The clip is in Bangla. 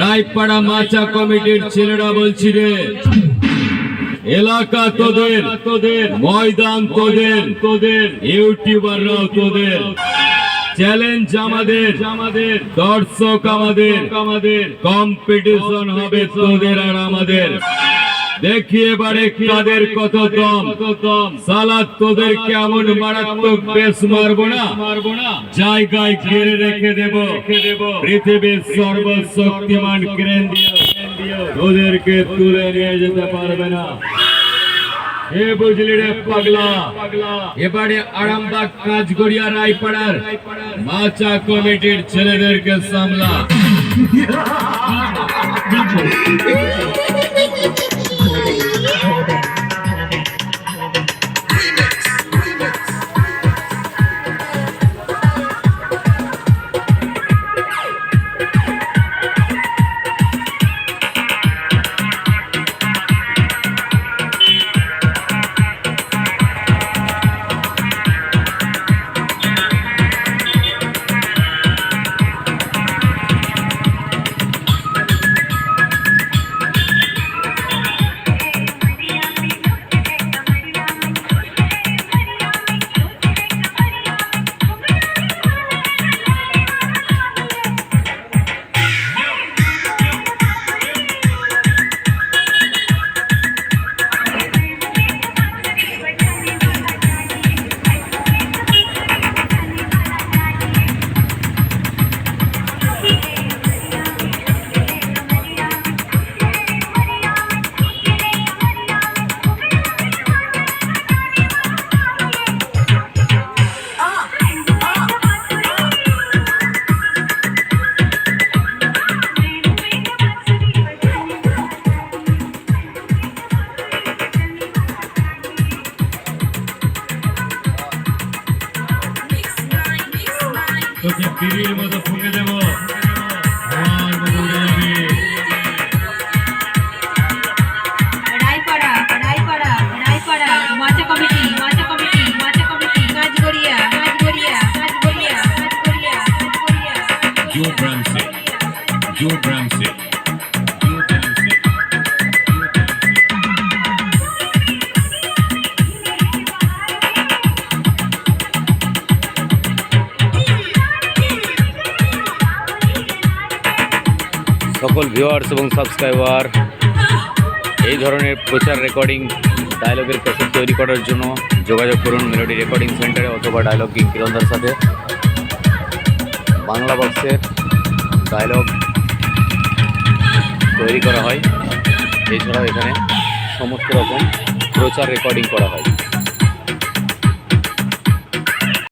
রায়পাড়া মাচা কমিটির ছেলেরা বলছি রে, এলাকা তোদের তোদের ময়দান তোদের তোদের ইউটিউবাররাও তোদের, চ্যালেঞ্জ আমাদের আমাদের দর্শক আমাদের আমাদের, কম্পিটিশন হবে তোদের আর আমাদের। দেখি এবারে কাদের কত দম। সালাদ তোদের কেমন মারাত্মক বেশ মারবো না? মারবো না। জায়গায় ঘিরে রেখে দেব। পৃথিবীর সর্বশক্তিমান ক্রেন তোদেরকে তুলে নিয়ে যেতে পারবে না। এ বুঝলি রে পাগলা। এবারে আরামবাগ কাজগড়িয়া রায়পাড়ার মাচা কমিটির ছেলেদেরকে সামলা। তোকে বিড়ির মতো ফুঁকে দেব। আমার মতো উড়ে যাবে মাচা কমিটি মাচা কমিটি মাচা কমিটি। কাজ গড়িয়া কাজ সকল ভিউয়ার্স এবং সাবস্ক্রাইবার এই ধরনের প্রচার রেকর্ডিং ডায়লগের ক্যাসেট তৈরি করার জন্য যোগাযোগ করুন মেলোডি রেকর্ডিং সেন্টারে অথবা ডায়লগ কিং কিরণদার সাথে। বাংলা বক্সের ডায়লগ তৈরি করা হয়। এছাড়াও এখানে সমস্ত রকম প্রচার রেকর্ডিং করা হয়।